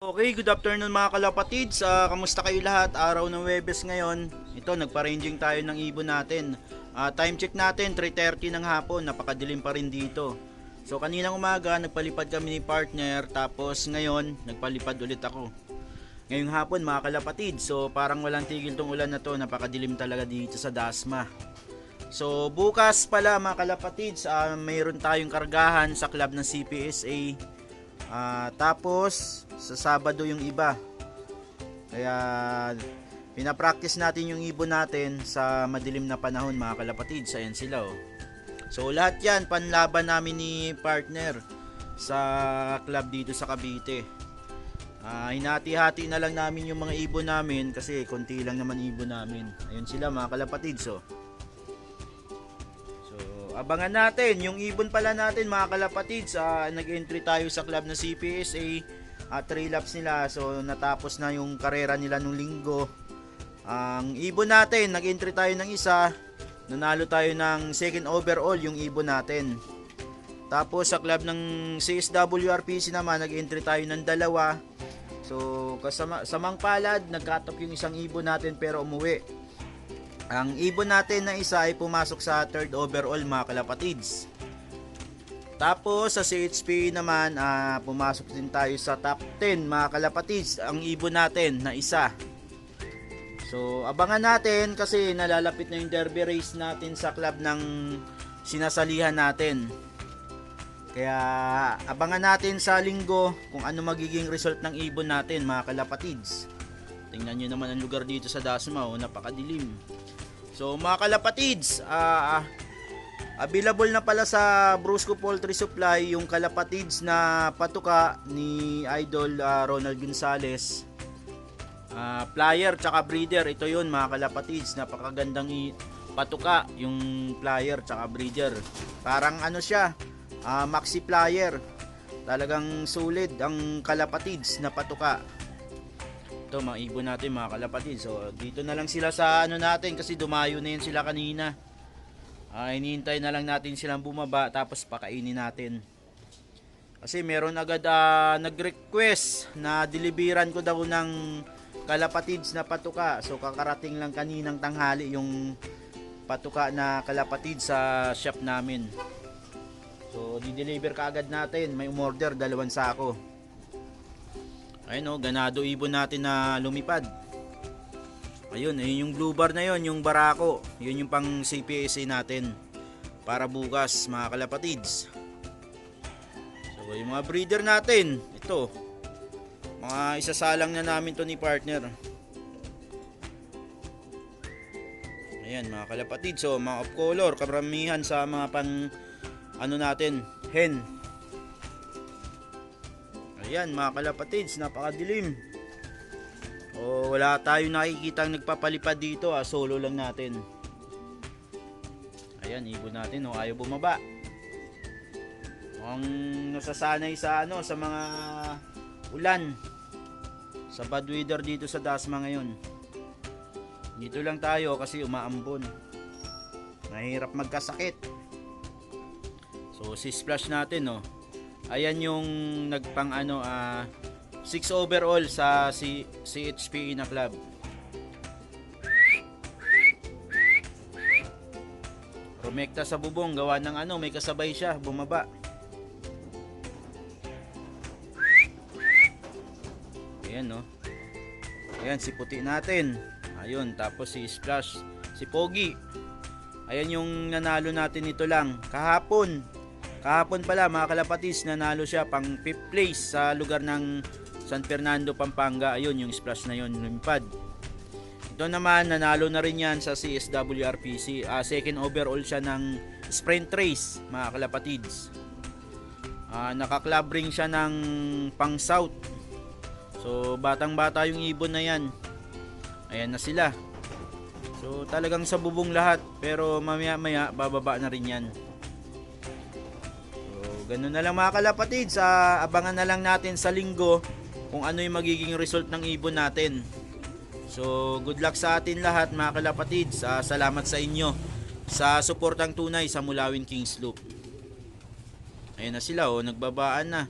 Okay, good afternoon mga kalapatids. Ah, kamusta kayo lahat? Araw ng Webes ngayon. Ito, nagpa-ranging tayo ng ibon natin. Ah, time check natin, 3.30 ng hapon. Napakadilim pa rin dito. So, kaninang umaga, nagpalipad kami ni partner. Tapos ngayon, nagpalipad ulit ako. Ngayong hapon, mga kalapatids. So, parang walang tigil tong ulan na to. Napakadilim talaga dito sa Dasma. So, bukas pala mga kalapatids, ah, mayroon tayong kargahan sa club ng CPSA. Ah, tapos sa Sabado yung iba. Kaya pinapractice natin yung ibon natin sa madilim na panahon mga kalapatid. Ayan sila oh. So lahat yan panlaban namin ni partner sa club dito sa Cavite. Ah, hinati-hati na lang namin yung mga ibon namin kasi konti lang naman ibon namin. Ayun sila mga kalapatid. So, So, abangan natin. Yung ibon pala natin, mga kalapatids, ah, nag-entry tayo sa club na CPSA. At 3 laps nila. So, natapos na yung karera nila nung linggo. Ang ibon natin, nag-entry tayo ng isa. Nanalo tayo ng second overall yung ibon natin. Tapos sa club ng CSWRPC naman, nag-entry tayo ng dalawa. So, kasama, samang palad, nagkatop yung isang ibon natin pero umuwi. Ang ibon natin na isa ay pumasok sa third overall mga kalapatids. Tapos sa CHP naman, ah, pumasok din tayo sa top 10 mga kalapatids. Ang ibon natin na isa. So abangan natin kasi nalalapit na yung derby race natin sa club ng sinasalihan natin. Kaya abangan natin sa linggo kung ano magiging result ng ibon natin mga kalapatids. Tingnan nyo naman ang lugar dito sa Dasma, oh, napakadilim. So mga kalapatids, ah available na pala sa Brusco Poultry Supply yung kalapatids na patuka ni Idol ah, Ronald Gonzales. Ah, flyer tsaka breeder, ito yun mga kalapatids, napakagandang patuka yung flyer tsaka breeder. Parang ano siya, ah, maxi flyer. Talagang solid ang kalapatids na patuka. Ito mga ibon natin mga kalapatid. So dito na lang sila sa ano natin kasi dumayo na yun sila kanina. Ah, hinihintay na lang natin silang bumaba tapos pakainin natin. Kasi meron agad ah, nag-request na deliveran ko daw ng kalapatids na patuka. So kakarating lang kaninang tanghali yung patuka na kalapatid sa shop namin. So di-deliver ka agad natin. May umorder dalawang sako. Ayun oh, ganado ibon natin na lumipad. Ayun, ayun yung blue bar na yon, yung barako. Yun yung pang CPSA natin. Para bukas, mga kalapatids. So, yung mga breeder natin, ito. Mga isasalang na namin to ni partner. Ayan, mga kalapatids. So, mga off color, karamihan sa mga pang ano natin, hen. Ayan mga kalapatids, napakadilim. O wala tayong nakikitang nagpapalipad dito, ah, solo lang natin. Ayan, ibon natin, oh, ayaw bumaba. Ang nasasanay sa ano, sa mga ulan. Sa bad weather dito sa Dasma ngayon. Dito lang tayo kasi umaambon. Mahirap magkasakit. So, si splash natin, oh. Ayan yung nagpang ano ah 6 overall sa si CHPE na club. Rumekta sa bubong gawa ng ano, may kasabay siya, bumaba. Ayan no. Ayan si puti natin. Ayun, tapos si Splash, si Pogi. Ayan yung nanalo natin ito lang kahapon. Kahapon pala mga kalapatis nanalo siya pang 5th place sa lugar ng San Fernando, Pampanga. Ayun yung splash na yun, lumpad. Ito naman nanalo na rin yan sa CSWRPC. Ah, second overall siya ng sprint race mga kalapatids. Ah, naka-club ring siya ng pang south. So batang bata yung ibon na yan. Ayan na sila. So talagang sa bubong lahat pero mamaya maya bababa na rin yan. Ganun na lang mga kalapatid, sa abangan na lang natin sa linggo kung ano yung magiging result ng ibon natin. So, good luck sa atin lahat mga kalapatid. Sa salamat sa inyo sa suportang tunay sa Mulawin Kings Loop. Ayun na sila oh, nagbabaan na.